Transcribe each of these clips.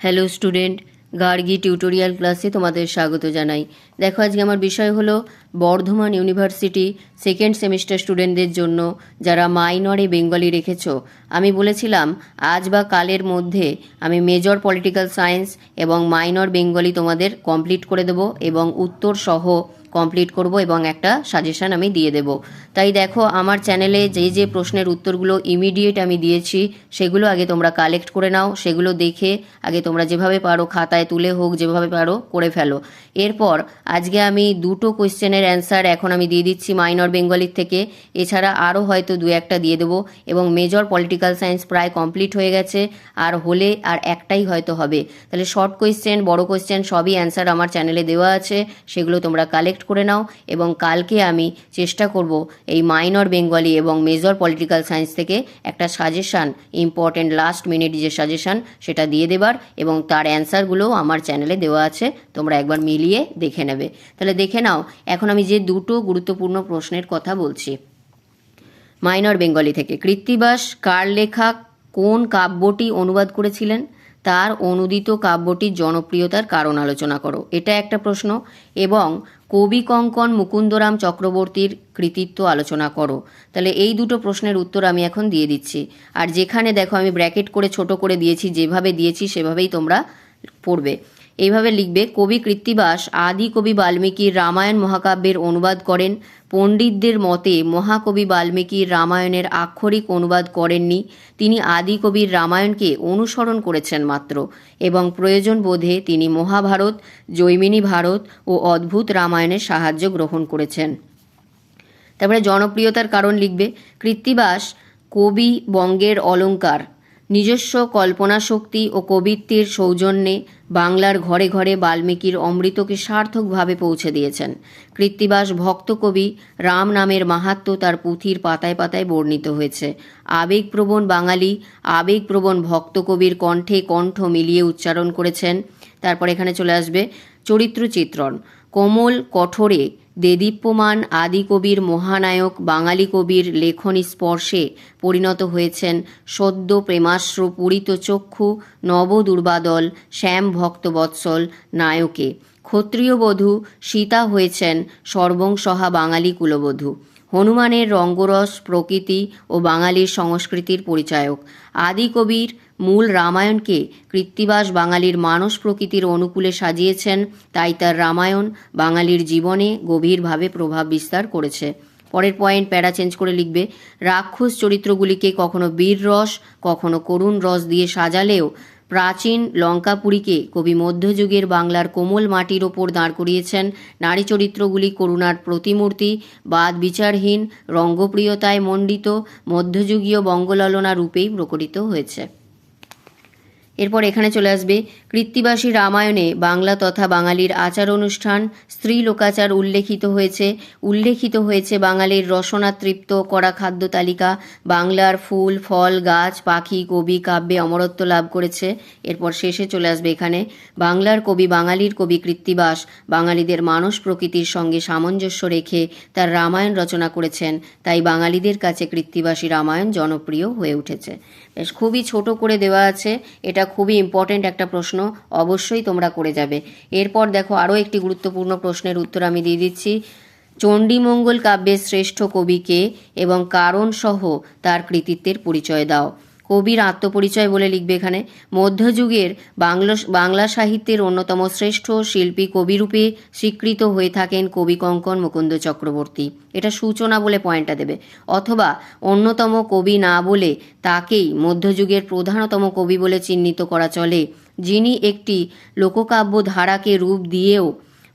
Hello student Gargi tutorial ক্লাসে তোমাদের স্বাগত জানাই। দেখো, আজকে আমার বিষয় হলো বর্ধমান ইউনিভার্সিটি সেকেন্ড সেমিস্টার স্টুডেন্টদের জন্য যারা মাইনরে বেঙ্গলি রেখেছো। আমি বলেছিলাম, আজ বা কালের মধ্যে আমি মেজর পলিটিক্যাল সায়েন্স এবং মাইনর বেঙ্গলি তোমাদের কমপ্লিট করে দেবো এবং উত্তর সহ কমপ্লিট করব এবং একটা সাজেশন আমি দিয়ে দেব। তাই দেখো, আমার চ্যানেলে যে যে প্রশ্নের উত্তরগুলো ইমিডিয়েট আমি দিয়েছি, সেগুলো আগে তোমরা কালেক্ট করে নাও, সেগুলো দেখে আগে তোমরা যেভাবে পারো খাতায় তুলে হোক, যেভাবে পারো করে ফেলো। এরপর আজকে আমি দুটো কোয়েশ্চেনের অ্যান্সার এখন আমি দিয়ে দিচ্ছি মাইনর বেঙ্গলির থেকে। এছাড়া আরও হয়তো দু একটা দিয়ে দেবো এবং মেজর পলিটিক্যাল সায়েন্স প্রায় কমপ্লিট হয়ে গেছে, আর হলে আর একটাই হয়তো হবে। তাহলে শর্ট কোয়েশ্চেন বড় কোয়েশ্চেন সবই অ্যান্সার আমার চ্যানেলে দেওয়া আছে, সেগুলো তোমরা কালেক্ট করে নাও এবং কালকে আমি চেষ্টা করব এই মাইনর বেঙ্গলি এবং মেজর পলিটিক্যাল সায়েন্স থেকে একটা সাজেশান ইম্পর্টেন্ট লাস্ট মিনিট যে সাজেশান সেটা দিয়ে দেবার এবং তার অ্যান্সারগুলোও আমার চ্যানেলে দেওয়া আছে, তোমরা একবার মিলিয়ে দেখে নেবে। তাহলে দেখে নাও, এখন আমি যে দুটো গুরুত্বপূর্ণ প্রশ্নের কথা বলছি। মাইনর বেঙ্গলি থেকে, কৃত্তিবাস কার লেখা কোন কাব্যটি অনুবাদ করেছিলেন? তার অনুদিত কাব্যটির জনপ্রিয়তার কারণ আলোচনা করো। এটা একটা প্রশ্ন এবং কবি কঙ্কন মুকুন্দরাম চক্রবর্তীর কৃতিত্ব আলোচনা করো। তাহলে এই দুটো প্রশ্নের উত্তর আমি এখন দিয়ে দিচ্ছি। আর যেখানে দেখো আমি ব্র্যাকেট করে ছোট করে দিয়েছি, যেভাবে দিয়েছি সেভাবেই তোমরা পড়বে। এইভাবে লিখবে, কবি কৃত্তিবাস, আদি কবি বাল্মীকির রামায়ণ মহাকাব্যের অনুবাদ করেন। পণ্ডিতদের মতে, মহাকবি বাল্মীকির রামায়ণের আক্ষরিক অনুবাদ করেননি। তিনি আদি কবির রামায়ণকে অনুসরণ করেছেন মাত্র এবং প্রয়োজন বোধে তিনি মহাভারত, জৈমিনী ভারত ও অদ্ভুত রামায়ণের সাহায্য গ্রহণ করেছেন। তারপরে জনপ্রিয়তার কারণ লিখবে, কৃত্তিবাস, কবি বঙ্গের অলঙ্কার নিজস্ব কল্পনা শক্তি ও কবিত্বের সৌজন্যে বাংলার ঘরে ঘরে বাল্মীকির অমৃতকে সার্থকভাবে পৌঁছে দিয়েছেন। কৃত্তিবাস ভক্ত কবি রাম নামের মাহাত্ম্য তার পুঁথির পাতায় পাতায় বর্ণিত হয়েছে। আবেগপ্রবণ বাঙালি, আবেগপ্রবণ ভক্ত কবির কণ্ঠে কণ্ঠ মিলিয়ে উচ্চারণ করেছেন। তারপর এখানে চলে আসবে চরিত্র চিত্রণ কোমল, কঠোরে, দেদীপ্যমান আদিকবির মহানায়ক বাঙালি কবির লেখনী স্পর্শে পরিণত হয়েছেন সদ্য প্রেমাশ্র পূরিত চক্ষু নবদুর্বাদল, শ্যাম ভক্তবৎসল নায়কে। ক্ষত্রিয় বধূ সীতা হয়েছেন সর্বংসহা বাঙালি কুলবধূ। হনুমানের রঙ্গরস প্রকৃতি ও বাঙালির সংস্কৃতির পরিচায়ক। আদি কবির মূল রামায়ণকে কৃত্তিবাস বাঙালির মানস প্রকৃতির অনুকূলে সাজিয়েছেন, তাই তার রামায়ণ বাঙালির জীবনে গভীরভাবে প্রভাব বিস্তার করেছে। পরের পয়েন্ট প্যারা চেঞ্জ করে লিখবে, রাক্ষস চরিত্রগুলিকে কখনো বীর রস কখনো করুণ রস দিয়ে সাজালেও প্রাচীন লঙ্কাপুরীকে কবি মধ্যযুগের বাংলার কোমল মাটির ওপর দাঁড় করিয়েছেন। নারী চরিত্রগুলি করুণার প্রতিমূর্তি, বাদ বিচারহীন, রঙ্গপ্রিয়তায় মণ্ডিত, মধ্যযুগীয় বঙ্গললনা রূপেই প্রকটিত হয়েছে। এরপর এখানে চলে আসবে কৃত্তিবাসী রামায়ণে বাংলা তথা বাঙালির আচার অনুষ্ঠান স্ত্রী লোকাচার উল্লেখিত হয়েছে উল্লেখিত হয়েছে বাঙালির রসনা তৃপ্ত করা খাদ্য তালিকা, বাংলার ফুল, ফল, গাছ, পাখি, কবি, কাব্যে অমরত্ব লাভ করেছে। এরপর শেষে চলে আসবে এখানে, বাংলার কবি, বাঙালির কবি কৃত্তিবাস, বাঙালিদের মানস প্রকৃতির সঙ্গে সামঞ্জস্য রেখে তার রামায়ণ রচনা করেছেন। তাই বাঙালিদের কাছে কৃত্তিবাসী রামায়ণ জনপ্রিয় হয়ে উঠেছে। বেশ, খুবই ছোট করে দেওয়া আছে। এটা খুবই ইম্পর্টেন্ট একটা প্রশ্ন অবশ্যই তোমরা করে যাবে। এরপর দেখো আরও একটি গুরুত্বপূর্ণ প্রশ্নের উত্তর আমি দিয়ে দিচ্ছি। চণ্ডীমঙ্গল কাব্যের শ্রেষ্ঠ কবিকে এবং কারণ সহ তার কৃতিত্বের পরিচয় দাও। কবির আত্মপরিচয় বলে লিখবে এখানে। মধ্যযুগের বাংলা বাংলা সাহিত্যের অন্যতম শ্রেষ্ঠ শিল্পী কবিরূপে স্বীকৃত হয়ে থাকেন কবি কঙ্কন মুকুন্দ চক্রবর্তী। এটা সূচনা বলে পয়েন্টটা দেবে। অথবা অন্যতম কবি না বলে তাকেই মধ্যযুগের প্রধানতম কবি বলে চিহ্নিত করা চলে যিনি একটি লোককাব্য ধারাকে রূপ দিয়েও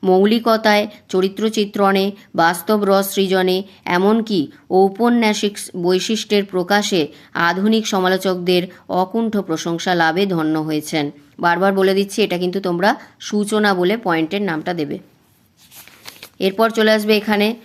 মৌলিকতায়, চরিত্রচিত্রণে, বাস্তব রস সৃজনে, এমনকি ঔপন্যাসিক বৈশিষ্ট্যের প্রকাশে আধুনিক সমালোচকদের অকুণ্ঠ প্রশংসা লাভে ধন্য হয়েছেন। বারবার বলে দিচ্ছি, এটা কিন্তু তোমরা সূচনা বলে পয়েন্টের নামটা দেবে। এরপর চলে আসবে এখানে,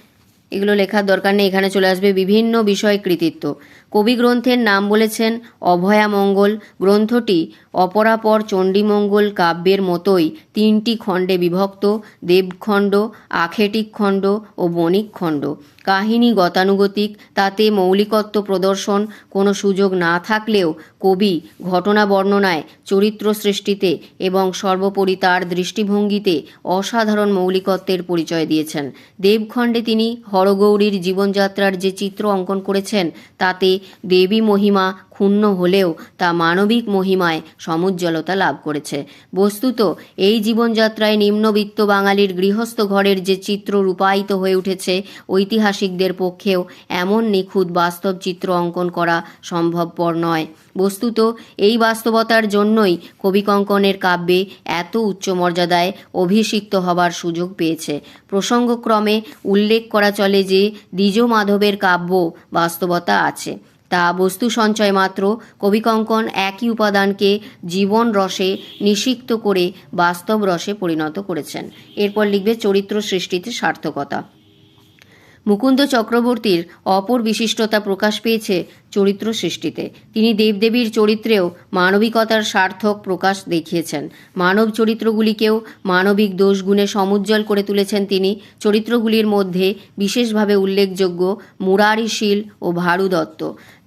এগুলো লেখার দরকার নেই, এখানে চলে আসবে বিভিন্ন বিষয় কৃতিত্ব। কবি গ্রন্থের নাম বলেছেন অভয়ামঙ্গল গ্রন্থটি অপরাপর চণ্ডীমঙ্গল কাব্যের মতোই তিনটি খণ্ডে বিভক্ত, দেবখণ্ড, আখেটিক খণ্ড ও বণিক খণ্ড। কাহিনী গতানুগতিক, তাতে মৌলিকত্ব প্রদর্শন কোনো সুযোগ না থাকলেও কবি ঘটনা বর্ণনায় চরিত্র সৃষ্টিতে এবং সর্বোপরি তার দৃষ্টিভঙ্গিতে অসাধারণ মৌলিকত্বের পরিচয় দিয়েছেন। দেবখণ্ডে তিনি হরগৌরীর জীবনযাত্রার যে চিত্র অঙ্কন করেছেন, তাতে দেবী মহিমা ক্ষুণ্ণ হলেও তা মানবিক মহিমায় সমুজ্জ্বলতা লাভ করেছে। বস্তুত, এই জীবনযাত্রায় নিম্নবিত্ত বাঙালির গৃহস্থ ঘরের যে চিত্র রূপায়িত হয়ে উঠেছে, ঐতিহাসিকদের পক্ষেও এমন নিখুঁত বাস্তব চিত্র অঙ্কন করা সম্ভবপর নয়। বস্তুত এই বাস্তবতার জন্যই কবি কঙ্কনের কাব্যে এত উচ্চ মর্যাদায় অভিষিক্ত হবার সুযোগ পেয়েছে। প্রসঙ্গক্রমে উল্লেখ করা চলে যে দ্বিজ মাধবের কাব্য বাস্তবতা আছে। তা বস্তু সঞ্চয় মাত্র কবিকঙ্কন একই উপাদানকে জীবন রসে নিষিক্ত করে বাস্তব রসে পরিণত করেছেন। এরপর লিখবে চরিত্র সৃষ্টিতে সার্থকতা। মুকুন্দ চক্রবর্তীর অপর বিশিষ্টতা প্রকাশ পেয়েছে চরিত্র সৃষ্টিতে। তিনি দেবদেবীর চরিত্রেও মানবিকতার সার্থক প্রকাশ দেখিয়েছেন। মানব চরিত্রগুলিকেও মানবিক দোষগুণে সমুজ্জ্বল করে তুলেছেন তিনি। চরিত্রগুলির মধ্যে বিশেষভাবে উল্লেখযোগ্য মুরারিশীল ও ভারু দত্ত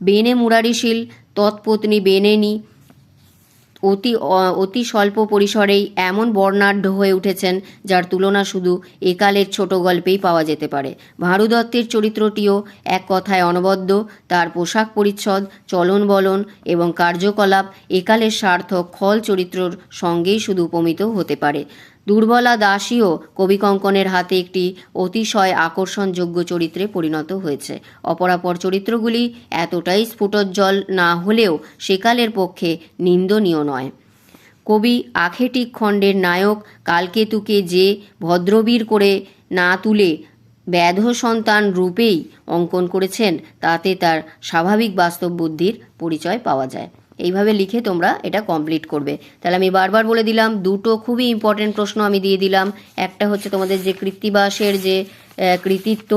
বেনে মুরারিশীল, তৎপত্নী বেনেনি অতি অতি স্বল্প পরিসরেই এমন বর্ণাঢ্য হয়ে উঠেছেন, যার তুলনা শুধু একালের ছোট গল্পেই পাওয়া যেতে পারে। ভারুদত্তের চরিত্রটিও এক কথায় অনবদ্য। তার পোশাক পরিচ্ছদ, চলন বলন এবং কার্যকলাপ একালের সার্থক খল চরিত্রর সঙ্গেই শুধু উপমিত হতে পারে। দুর্বলা দাসীও কবিকঙ্কনের হাতে একটি অতিশয় আকর্ষণযোগ্য চরিত্রে পরিণত হয়েছে। অপরাপর চরিত্রগুলি এতটাই স্ফুটোজ্জ্বল না হলেও সেকালের পক্ষে নিন্দনীয় নয়। কবি আখেটিক খণ্ডের নায়ক কালকেতুকে যে ভদ্রবীর করে না তুলে ব্যাধ সন্তান রূপেই অঙ্কন করেছেন, তাতে তার স্বাভাবিক বাস্তব বুদ্ধির পরিচয় পাওয়া যায়। এইভাবে লিখে তোমরা এটা কমপ্লিট করবে। তাহলে আমি বারবার বলে দিলাম, দুটো খুবই ইম্পর্টেন্ট প্রশ্ন আমি দিয়ে দিলাম। একটা হচ্ছে তোমাদের যে কৃত্তিবাসের যে কৃতিত্ব,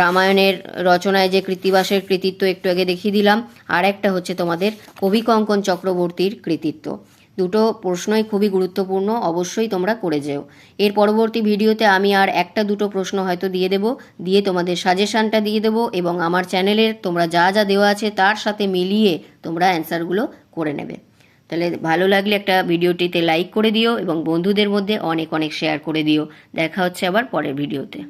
রামায়ণের রচনায় যে কৃত্তিবাসের কৃতিত্ব একটু আগে দেখিয়ে দিলাম। আর একটা হচ্ছে তোমাদের কবি কঙ্কন চক্রবর্তীর কৃতিত্ব। দুটো প্রশ্নই খুবই গুরুত্বপূর্ণ, অবশ্যই তোমরা করে যেও। এর পরবর্তী ভিডিওতে আমি আর একটা দুটো প্রশ্ন হয়তো দিয়ে দেব, দিয়ে তোমাদের সাজেশানটা দিয়ে দেবো এবং আমার চ্যানেলের তোমরা যা যা দেওয়া আছে তার সাথে মিলিয়ে তোমরা অ্যান্সারগুলো করে নেবে। তাহলে ভালো লাগলে একটা ভিডিওটিতে লাইক করে দিও এবং বন্ধুদের মধ্যে অনেক অনেক শেয়ার করে দিও। দেখা হচ্ছে আবার পরের ভিডিওতে।